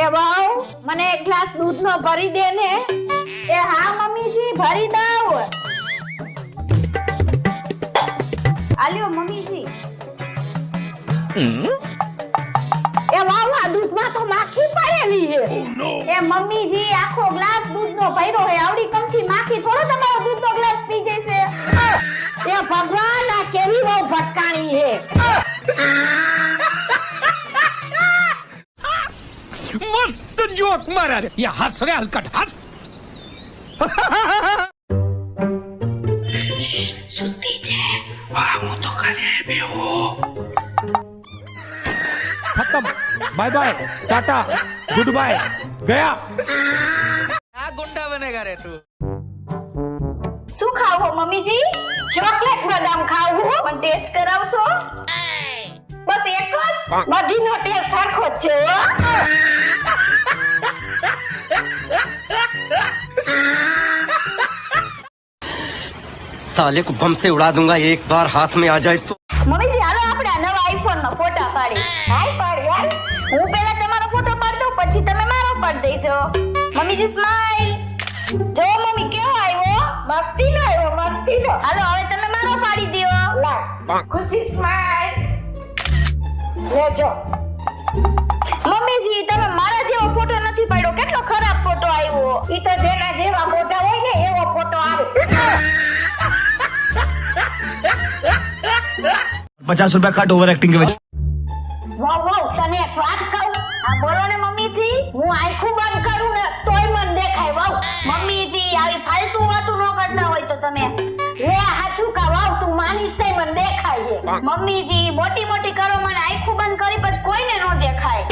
એ વાવ મને એક ગ્લાસ દૂધનો ભરી દે ને. એ હા મમ્મીજી ભરી દઉં. આલ્યો મમ્મીજી. એ વાવ આ દૂધમાં તો માખી પડેલી છે એ મમ્મીજી આખો ગ્લાસ દૂધનો ભર્યો હે. આવડી કમથી માખી થોડો તમારો દૂધનો ગ્લાસ પી જશે. એ ભગવાન આ કેવી બહુ ભટકાણી હે. जोक मारा रे या हंस रे हलकट हंस खत्म bye bye tata good bye गया आ गुंडा बनेगा रे तू શું ખાવ હો મમ્મીજી ચોકલેટ બદામ ખાવ હો પણ ટેસ્ટ કરાવશો બસ એક જ બધીનો ટેસ્ટ સરખો જ છે હો साले को बम से उड़ा दूंगा एक बार हाथ में आ जाए तो મમ્મીજી હાલો આપણે આ નવા આઈફોન નો ફોટા પાડી હાલ પાડ યાર હું પહેલા તમારો ફોટો પાડી દઉં પછી તમે મારો પાડી દેજો મમ્મીજી સ્માઈલ જો મમ્મી કેવો આવ્યો મસ્તી નો આવ્યો મસ્તી નો હાલો હવે તમે મારો પાડી દ્યો લા ખુશી સ્માઈલ લેજો મમ્મીજી તમે મારા જેવો ફોટો નથી પાડ્યો કેટલો ખરાબ ફોટો આવ્યો ઈ તો જેના જેવા પચાસ રૂપિયા કટ ઓવર એક્ટિંગ કે મમ્મીજી હું આંખું બંધ કરું ને તોય મને દેખાય વાવ મમ્મીજી આવી ફાલતુ વાતું ન કરતા હોય તો તમે લે હાચું વાવ તું માનીશ તે મને દેખાય મમ્મીજી મોટી મોટી કરો મને આખું બંધ કરી પછી કોઈને ન દેખાય.